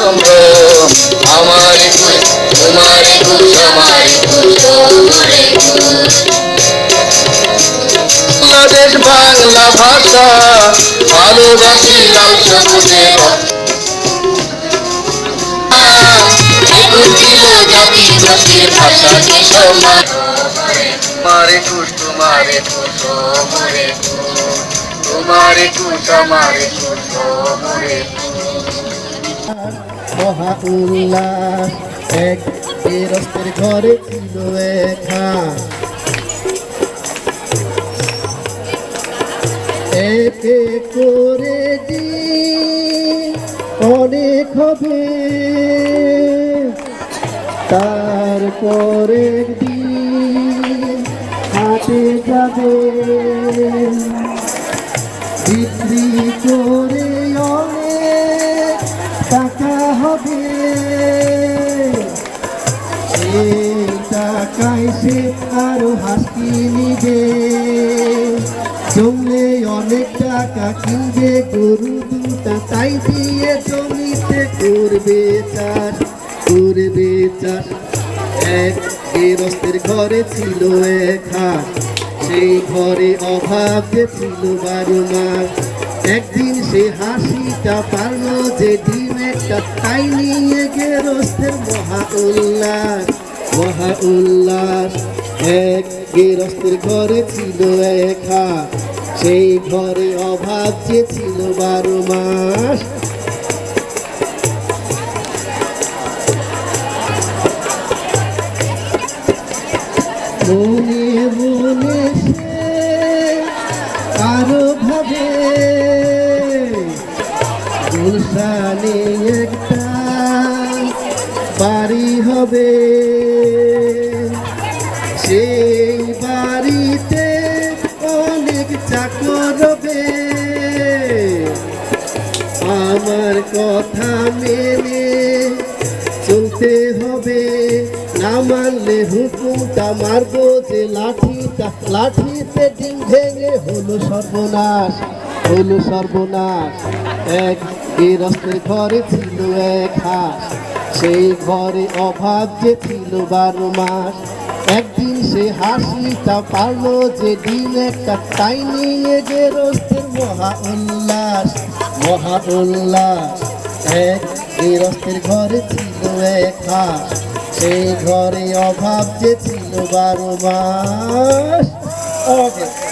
সম্ভ্রম আমার একুশ তোমার একুশ আমার একুশ ওরে একুশ বাংলাদেশ বাংলা ভাষা ভালোবাসি লাল সবুজে একুশ ছিল জাতি গোষ্ঠীর ভাষা কি সমান তোমার একুশ তোমার একুশ আমার একুশ তোমার একুশ আমার একুশ আমার একুশ মহা উল্লাস এক গৃহস্থের ঘরে ছিল একা একে করে অনেক হবে। তারপরে দিন হাতে যাবে। বিক্রি করে হাসি নিবে জমলে অনেক টাকা কিনবে, গরু দুটা তাই দিয়ে জমিতে করবে চাষ করবে চাষ। এক গৃহস্থের ঘরে ছিল এক হাট সেই ঘরে অভাব ছিল বারো মাস। একদিন সে হাসিটা পারল যে ডিম একটা তাই নিয়ে গেরস্থের মহা উল্লাস মহা উল্লাস। এক গেরস্থের ঘরে ছিল এক সেই ঘরে অভাব যে ছিল বারো মাস। মনে মনে সে আরও ভাবে গুলশানে একটা বাড়ি হবে। সেই বাড়িতে অনেক চাকর হবে। আমার কথা মেনে চলতে হবে। না মানলে হুকুমটা মারবো যে লাঠিটা, লাঠিতে ডিম ভেঙে হলো সর্বনাশ হলো সর্বনাশ। এক গৃহস্থের ঘরে ছিল এক হাঁস, সেই ঘরে অভাব যে ছিল বারো মাস। একদিন সে হাসিটা পারল যে দিন একটা তাই নিয়ে গেরস্থের মহা উল্লাস মহা উল্লাস। এক গৃহস্থের ঘরে ছিল এক হাস সেই ঘরে অভাব যে ছিল বারো মাস। ওকে।